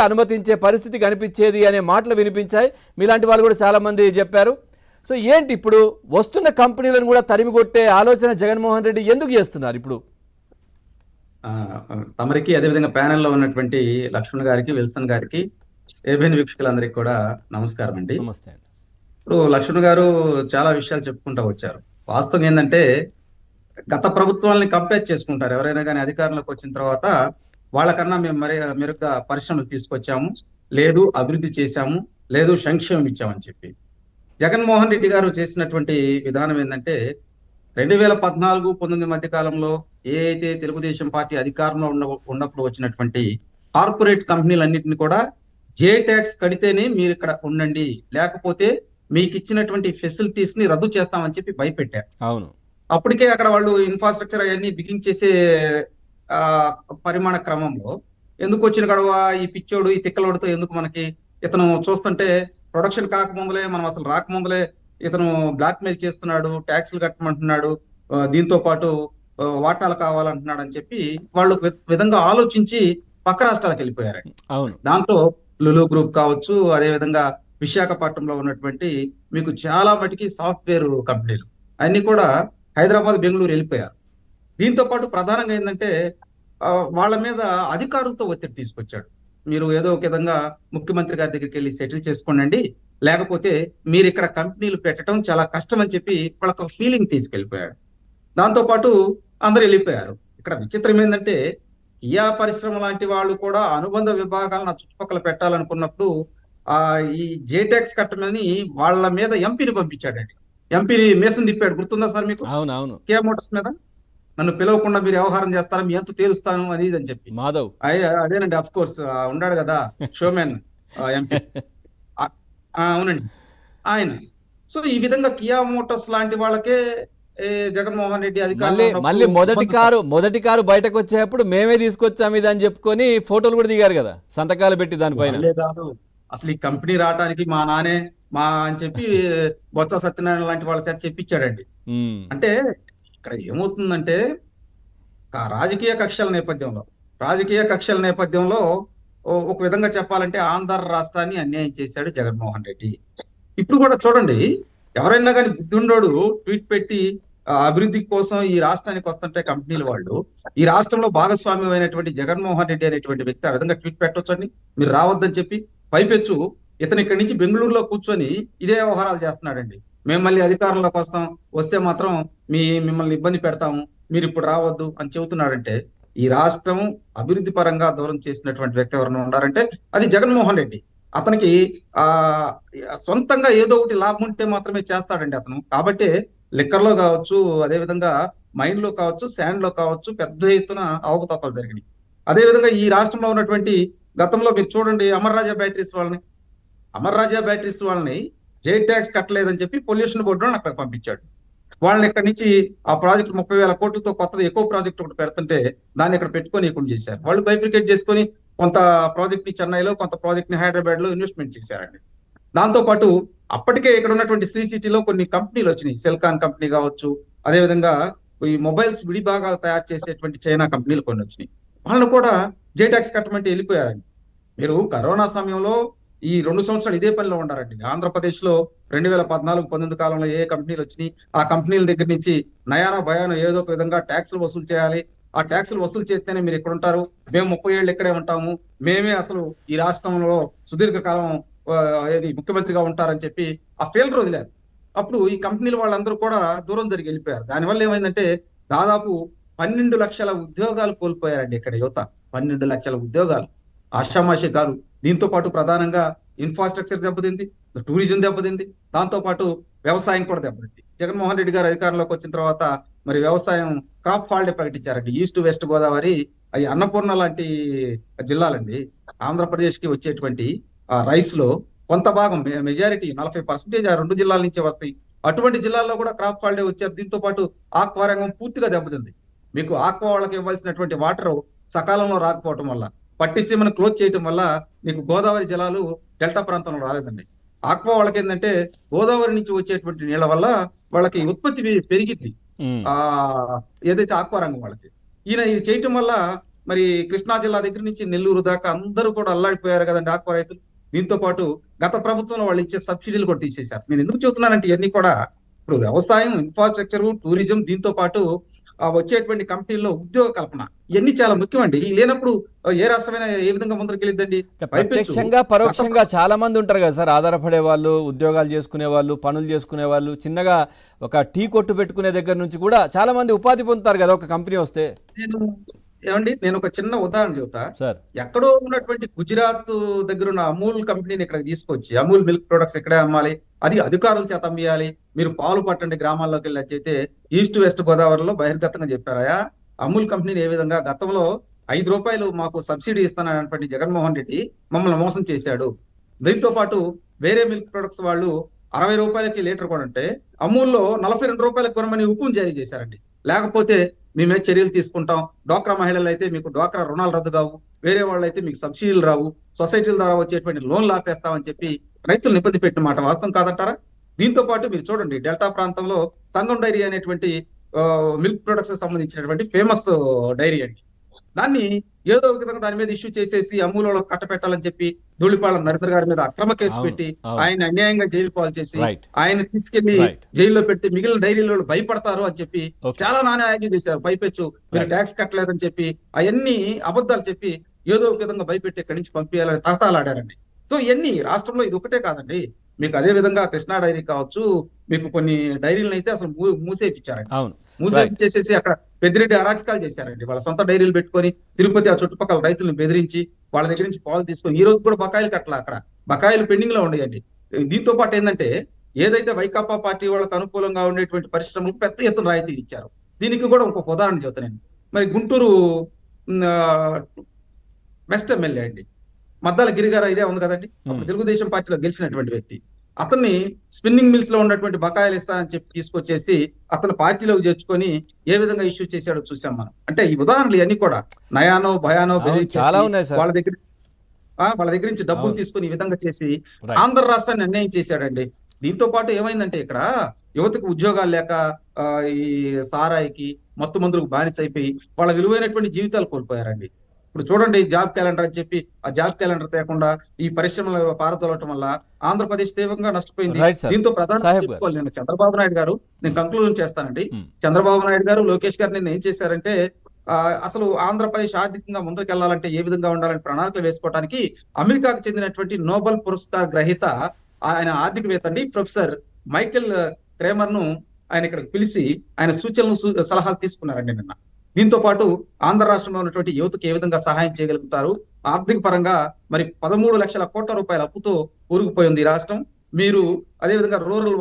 అనుమతించే పరిస్థితి కనిపించేది అనే మాటలు వినిపించాయి. మీలాంటి వాళ్ళు కూడా చాలా మంది చెప్పారు. సో ఏంటి ఇప్పుడు వస్తున్న కంపెనీలను కూడా తరిమి కొట్టే ఆలోచన జగన్మోహన్ రెడ్డి ఎందుకు చేస్తున్నారు ఇప్పుడు? ఆ, తమరికి అదేవిధంగా ప్యానెల్లో ఉన్నటువంటి లక్ష్మణ్ గారికి విల్సన్ గారికి ఏబిఎన్ వీక్షకులందరికీ కూడా నమస్కారం అండి. నమస్తే అండి. ఇప్పుడు లక్ష్మణ్ గారు చాలా విషయాలు చెప్పుకుంటూ వచ్చారు. వాస్తవం ఏంటంటే గత ప్రభుత్వాలని కంపేర్ చేసుకుంటారు. ఎవరైనా కానీ అధికారంలోకి వచ్చిన తర్వాత వాళ్ళకన్నా మేము మరి మెరుగ్గా పరిశ్రమలు తీసుకొచ్చాము లేదు అభివృద్ధి చేశాము లేదు సంక్షేమం ఇచ్చామని చెప్పి. జగన్మోహన్ రెడ్డి గారు చేసినటువంటి విధానం ఏంటంటే రెండు వేల పద్నాలుగు పంతొమ్మిది మధ్య కాలంలో ఏ అయితే తెలుగుదేశం పార్టీ అధికారంలో ఉన్న ఉన్నప్పుడు వచ్చినటువంటి కార్పొరేట్ కంపెనీలన్నింటినీ కూడా జే ట్యాక్స్ కడితేనే మీరు ఇక్కడ ఉండండి. లేకపోతే మీకు ఇచ్చినటువంటి ఫెసిలిటీస్ని రద్దు చేస్తామని చెప్పి భయపెట్టారు. అవును. అప్పటికే అక్కడ వాళ్ళు ఇన్ఫ్రాస్ట్రక్చర్ అవన్నీ బిగింగ్ చేసే ఆ, పరిమాణ క్రమంలో. ఎందుకు వచ్చిన గడవ? ఈ పిచ్చోడు ఈ తిక్కలోడితో ఎందుకు మనకి ఇతను చూస్తుంటే ప్రొడక్షన్ కాకముందులే మనం అసలు రాకముందులే ఇతను బ్లాక్ మెయిల్ చేస్తున్నాడు ట్యాక్స్లు కట్టమంటున్నాడు దీంతో పాటు వాటాలు కావాలంటున్నాడు అని చెప్పి వాళ్ళు విధంగా ఆలోచించి పక్క రాష్ట్రాలకు వెళ్ళిపోయారు అవును. దాంట్లో లులు గ్రూప్ కావచ్చు అదే విధంగా విశాఖపట్నంలో ఉన్నటువంటి మీకు చాలా మటుకి సాఫ్ట్వేర్ కంపెనీలు. అన్ని కూడా హైదరాబాద్ బెంగళూరు వెళ్ళిపోయారు. దీంతో పాటు ప్రధానంగా ఏంటంటే వాళ్ళ మీద అధికారులతో ఒత్తిడి తీసుకొచ్చాడు. మీరు ఏదో ఒక విధంగా ముఖ్యమంత్రి గారి దగ్గరికి వెళ్ళి సెటిల్ చేసుకోండి లేకపోతే మీరు ఇక్కడ కంపెనీలు పెట్టడం చాలా కష్టం అని చెప్పి వాళ్ళకి ఒక ఫీలింగ్ తీసుకెళ్ళిపోయాడు. దాంతో పాటు అందరు వెళ్ళిపోయారు. ఇక్కడ విచిత్రం ఏంటంటే కియా పరిశ్రమ లాంటి వాళ్ళు కూడా అనుబంధ విభాగాలను చుట్టుపక్కల పెట్టాలనుకున్నప్పుడు ఆ ఈ జేటెక్స్ కట్టమని వాళ్ళ మీద ఎంపీని పంపించాడండి. ఎంపీని మేసం తిప్పాడు. గుర్తుందా సార్ మీకు? అవును అవును. కియా మోటార్స్ మీద? నన్ను పిలవకుండా మీరు వ్యవహారం చేస్తారా? మీ ఎంత తేలుస్తాను అది అని చెప్పి. మాధవ్. అదేనండి అఫ్ కోర్స్ ఉన్నాడు కదా షోమెన్ ఎంపీ అవునండి. ఆయన. సో ఈ విధంగా కియా మోటార్స్ లాంటి వాళ్ళకే జగన్మోహన్ రెడ్డి అధికారంలో మళ్ళీ మొదటి కారు మొదటి కారు బయటకు వచ్చేటప్పుడు మేమే తీసుకొచ్చాము ఇది అని చెప్పుకొని ఫోటోలు కూడా దిగారు కదా సంతకాలు పెట్టి దానిపైన. అసలు ఈ కంపెనీ రావడానికి మా నానే మా అని చెప్పి బొత్స సత్యనారాయణ లాంటి వాళ్ళ చేత చెప్పించాడండి. అంటే ఇక్కడ ఏమవుతుందంటే ఆ రాజకీయ కక్షల నేపథ్యంలో రాజకీయ కక్షల నేపథ్యంలో ఒక విధంగా చెప్పాలంటే ఆంధ్ర రాష్ట్రాన్ని అన్యాయం చేశాడు జగన్మోహన్ రెడ్డి. ఇప్పుడు కూడా చూడండి ఎవరైనా కానీ బుద్ధిండోడు ట్వీట్ పెట్టి అభివృద్ధి కోసం ఈ రాష్ట్రానికి వస్తుంటే కంపెనీల వాళ్ళు ఈ రాష్ట్రంలో భాగస్వామ్యం అయినటువంటి జగన్మోహన్ రెడ్డి అనేటువంటి వ్యక్తి ఆ విధంగా ట్వీట్ పెట్టొచ్చని మీరు రావద్దని చెప్పి పైపెచ్చు ఇతను ఇక్కడి నుంచి బెంగళూరులో కూర్చొని ఇదే వ్యవహారాలు చేస్తున్నాడండి. మేము మళ్ళీ అధికారంలోకి వస్తాం వస్తే మాత్రం మీ మిమ్మల్ని ఇబ్బంది పెడతాము మీరు ఇప్పుడు రావద్దు అని చెబుతున్నాడంటే ఈ రాష్ట్రం అభివృద్ధి పరంగా దూరం చేసినటువంటి వ్యక్తి ఎవరైనా ఉన్నారంటే అది జగన్మోహన్ రెడ్డి. అతనికి ఆ సొంతంగా ఏదో ఒకటి లాభం ఉంటే మాత్రమే చేస్తాడండి అతను. కాబట్టి లిక్కర్లో కావచ్చు అదే విధంగా లో కావచ్చు శాండ్లో కావచ్చు పెద్ద ఎత్తున అవకతవకలు జరిగినాయి. అదే విధంగా ఈ రాష్ట్రంలో ఉన్నటువంటి గతంలో మీరు చూడండి అమర్ రాజా బ్యాటరీస్ వాళ్ళని. అమర్ రాజా బ్యాటరీస్ వాళ్ళని జే ట్యాక్స్ కట్టలేదని చెప్పి పొల్యూషన్ బోర్డు అక్కడ పంపించాడు. వాళ్ళని ఇక్కడ నుంచి ఆ ప్రాజెక్ట్ ముప్పై వేల కోట్లతో కొత్తది ఎక్కువ ప్రాజెక్ట్ ఒకటి పెడుతుంటే దాన్ని ఇక్కడ పెట్టుకొని ఇక్కడ చేశారు. వాళ్ళు బైఫికేట్ చేసుకొని కొంత ప్రాజెక్ట్ని చెన్నైలో కొంత ప్రాజెక్ట్ని హైదరాబాద్లో ఇన్వెస్ట్మెంట్ చేశారండి. దాంతో పాటు అప్పటికే ఇక్కడ ఉన్నటువంటి శ్రీ సిటీలో కొన్ని కంపెనీలు వచ్చినాయి. సెల్కాన్ కంపెనీ కావచ్చు అదే విధంగా ఈ మొబైల్స్ విడి భాగాలు తయారు చేసేటువంటి చైనా కంపెనీలు కొన్ని వచ్చినాయి. వాళ్ళు కూడా జేటాక్స్ కట్టమంటే వెళ్ళిపోయారండి. మీరు కరోనా సమయంలో ఈ రెండు సంవత్సరాలు ఇదే పనిలో ఉండారండి ఆంధ్రప్రదేశ్లో రెండు వేల పద్నాలుగు పంతొమ్మిది కాలంలో ఏ కంపెనీలు వచ్చినాయి ఆ కంపెనీల దగ్గర నుంచి నయాన భయాన ఏదో ఒక విధంగా ట్యాక్సులు వసూలు చేయాలి. ఆ ట్యాక్సులు వసూలు చేస్తేనే మీరు ఇక్కడ ఉంటారు. మేము ముప్పై ఏళ్ళు ఇక్కడే ఉంటాము. మేమే అసలు ఈ రాష్ట్రంలో సుదీర్ఘకాలం ఏది ముఖ్యమంత్రిగా ఉంటారని చెప్పి ఆ ఫెయిల్ వదిలారు. అప్పుడు ఈ కంపెనీల వాళ్ళందరూ కూడా దూరం జరిగి వెళ్ళిపోయారు. దానివల్ల ఏమైందంటే దాదాపు పన్నెండు లక్షల ఉద్యోగాలు కోల్పోయారండి ఇక్కడ యువత. పన్నెండు లక్షల ఉద్యోగాలు. ఆషామాషి కాదు దీంతో పాటు ప్రధానంగా ఇన్ఫ్రాస్ట్రక్చర్ దెబ్బతింది టూరిజం దెబ్బతింది దాంతో పాటు వ్యవసాయం కూడా దెబ్బతింది. జగన్మోహన్ రెడ్డి గారు అధికారంలోకి వచ్చిన తర్వాత మరి వ్యవసాయం క్రాప్ హాలిడే ప్రకటించారండి ఈస్ట్ వెస్ట్ గోదావరి అవి అన్నపూర్ణ లాంటి జిల్లాలండి. ఆంధ్రప్రదేశ్కి వచ్చేటువంటి ఆ రైస్లో కొంత భాగం మెజారిటీ నలభై పర్సెంటేజ్ ఆ రెండు జిల్లాల నుంచే వస్తాయి. అటువంటి జిల్లాల్లో కూడా క్రాప్ హాలిడే వచ్చారు. దీంతో పాటు ఆక్వారంగం పూర్తిగా దెబ్బతింది. మీకు ఆక్వా వాళ్ళకి ఇవ్వాల్సినటువంటి వాటర్ సకాలంలో రాకపోవటం వల్ల. పట్టిసీమను క్లోజ్ చేయటం వల్ల మీకు గోదావరి జలాలు డెల్టా ప్రాంతంలో రాలేదండి. ఆక్వా వాళ్ళకి ఏంటంటే గోదావరి నుంచి వచ్చేటువంటి నీళ్ళ వల్ల వాళ్ళకి ఉత్పత్తి పెరిగిద్ది. ఆ ఏదైతే ఆక్వా రంగం వాళ్ళకి. ఈయన ఇది చేయటం వల్ల మరి కృష్ణా జిల్లా దగ్గర నుంచి నెల్లూరు దాకా అందరూ కూడా అల్లాడిపోయారు కదండి ఆక్వా రైతులు. దీంతో పాటు గత ప్రభుత్వంలో వాళ్ళు ఇచ్చే సబ్సిడీలు కూడా తీసేశారు. నేను ఎందుకు చెబుతున్నానంటే ఇవన్నీ కూడా ఇప్పుడు వ్యవసాయం ఇన్ఫ్రాస్ట్రక్చర్ టూరిజం దీంతో పాటు వచ్చేటువంటి కంపెనీల్లో ఉద్యోగ కల్పన ఇవన్నీ చాలా ముఖ్యమండి. లేనప్పుడు ఏ రాష్ట్రమైనా ఏ విధంగా ముందరికి వెళ్ళిద్దండి? పైపెచ్చు ప్రత్యక్షంగా పరోక్షంగా చాలా మంది ఉంటారు కదా సార్. ఆధారపడే వాళ్ళు ఉద్యోగాలు చేసుకునే వాళ్ళు పనులు చేసుకునే వాళ్ళు చిన్నగా ఒక టీ కొట్టు పెట్టుకునే దగ్గర నుంచి కూడా చాలా మంది ఉపాధి పొందుతారు కదా ఒక కంపెనీ వస్తే. నేను ఏమండి నేను ఒక చిన్న ఉదాహరణ చెబుతా. సార్. ఎక్కడో ఉన్నటువంటి గుజరాత్ దగ్గర ఉన్న అమూల్ కంపెనీని ఇక్కడ తీసుకొచ్చి అమూల్ మిల్క్ ప్రొడక్ట్స్ ఇక్కడే అమ్మాలి అది అధికారుల చేత అమ్మియాలి మీరు పాలు పట్టండి గ్రామాల్లోకి వెళ్ళి అయితే ఈస్ట్ వెస్ట్ గోదావరిలో బహిర్గతంగా చెప్పారయా? అమూల్ కంపెనీని ఏ విధంగా గతంలో ఐదు రూపాయలు మాకు సబ్సిడీ ఇస్తానన్నటువంటి జగన్మోహన్ రెడ్డి మమ్మల్ని మోసం చేశాడు. దీంతో పాటు వేరే మిల్క్ ప్రొడక్ట్స్ వాళ్ళు అరవై రూపాయలకి లీటర్ కూడా ఉంటే అమూల్లో నలభై రెండు రూపాయలకు కొనమని హుకుం జారీ చేశారండి. లేకపోతే మేమే చర్యలు తీసుకుంటాం. డ్వాక్రా మహిళలు అయితే మీకు డ్వాక్రా రుణాలు రద్దు కావు. వేరే వాళ్ళు అయితే మీకు సబ్సిడీలు రావు. సొసైటీల ద్వారా వచ్చేటువంటి లోన్లు ఆపేస్తామని చెప్పి రైతులు ఇబ్బంది పెట్టిన మాట వాస్తవం కాదంటారా? దీంతో పాటు మీరు చూడండి డెల్టా ప్రాంతంలో సంగం డైరీ అనేటువంటి మిల్క్ ప్రొడక్ట్స్ సంబంధించినటువంటి ఫేమస్ డైరీ అండి. దాన్ని ఏదో ఒక విధంగా దాని మీద ఇష్యూ చేసేసి అమూలలో కట్టపెట్టాలని చెప్పి ధూళిపాళ నరేంద్ర గారి మీద అక్రమ కేసు పెట్టి. ఆయన అన్యాయంగా జైలు పాలు చేసి ఆయన తీసుకెళ్ళి జైల్లో పెట్టి మిగిలిన డైరీలో భయపడతారు అని చెప్పి చాలా నాణ్యాయం చేశారు. భయపెచ్చు మీరు. ట్యాక్స్ కట్టలేదని చెప్పి అవన్నీ అబద్ధాలు చెప్పి ఏదో ఒక విధంగా భయపెట్టి ఇక్కడి నుంచి పంపించాలని తహతాలాడారండి. సో ఇవన్నీ రాష్ట్రంలో ఇది ఒకటే కాదండి. మీకు అదే విధంగా కృష్ణా డైరీ కావచ్చు మీకు కొన్ని డైరీలను అయితే అసలు మూసేపించారండి అవును. మూసేపించేసేసి అక్కడ పెద్దిరెడ్డి అరాచకాలు చేశారండి. వాళ్ళ సొంత డైరీలు పెట్టుకొని తిరుపతి ఆ చుట్టుపక్కల రైతులను బెదిరించి వాళ్ళ దగ్గర నుంచి పాలు తీసుకొని ఈ రోజు కూడా బకాయిలు కట్టలే అక్కడ. బకాయిలు పెండింగ్లో ఉండేయండి దీంతో పాటు ఏంటంటే ఏదైతే వైకాపా పార్టీ వాళ్ళకి అనుకూలంగా ఉండేటువంటి పరిశ్రమలకు పెద్ద ఎత్తున రాయితీ ఇచ్చారు. దీనికి కూడా ఇంకొక ఉదాహరణ చెబుతానండి మరి గుంటూరు వెస్ట్ ఎమ్మెల్యే అండి. మద్దాల గిరిగారు ఇదే ఉంది కదండి. తెలుగుదేశం పార్టీలో గెలిచినటువంటి వ్యక్తి. అతన్ని స్పిన్నింగ్ మిల్స్లో ఉన్నటువంటి బకాయిలు ఇస్తానని చెప్పి తీసుకొచ్చేసి అతను పార్టీలోకి చేర్చుకొని ఏ విధంగా ఇష్యూ చేశాడో చూసాం మనం. అంటే ఈ ఉదాహరణలు ఇవన్నీ కూడా నయానో భయానో చాలా ఉన్నాయి వాళ్ళ దగ్గర వాళ్ళ దగ్గర నుంచి డబ్బులు. తీసుకొని ఈ విధంగా చేసి ఆంధ్ర రాష్ట్రాన్ని అన్యాయం చేశాడండి. దీంతో పాటు ఏమైందంటే ఇక్కడ యువతకు ఉద్యోగాలు లేక ఈ సారాయికి మత్తు మందులకు బానిస అయిపోయి వాళ్ళ విలువైనటువంటి జీవితాలు కోల్పోయారండి. ఇప్పుడు చూడండి జాబ్ క్యాలెండర్ అని చెప్పి ఆ జాబ్ క్యాలెండర్ తేకుండా ఈ పరిశ్రమల పారదోలటం వల్ల ఆంధ్రప్రదేశ్ తీవ్రంగా నష్టపోయింది. దీంతో ప్రధాన నేను చంద్రబాబు నాయుడు గారు నేను కంక్లూజన్ చేస్తానండి. Hmm. చంద్రబాబు నాయుడు గారు లోకేష్ గారు నిన్న ఏం చేశారంటే అసలు ఆంధ్రప్రదేశ్ ఆర్థికంగా ముందుకు వెళ్ళాలంటే ఏ విధంగా ఉండాలని ప్రణాళికలు వేసుకోవడానికి అమెరికాకు చెందినటువంటి నోబెల్ పురస్కార్ గ్రహీత ఆయన ఆర్థికవేత్త అండి ప్రొఫెసర్ మైకెల్ క్రేమర్ను ఆయన ఇక్కడికి పిలిచి ఆయన సూచనలు సలహాలు తీసుకున్నారండి నిన్న. దీంతో పాటు ఆంధ్ర రాష్ట్రంలో ఉన్నటువంటి యువతకు ఏ విధంగా సహాయం చేయగలుగుతారు? ఆర్థిక పరంగా మరి పదమూడు లక్షల కోట్ల రూపాయల అప్పుతో ఊరుకుపోయింది ఈ రాష్ట్రం. మీరు అదేవిధంగా రూరల్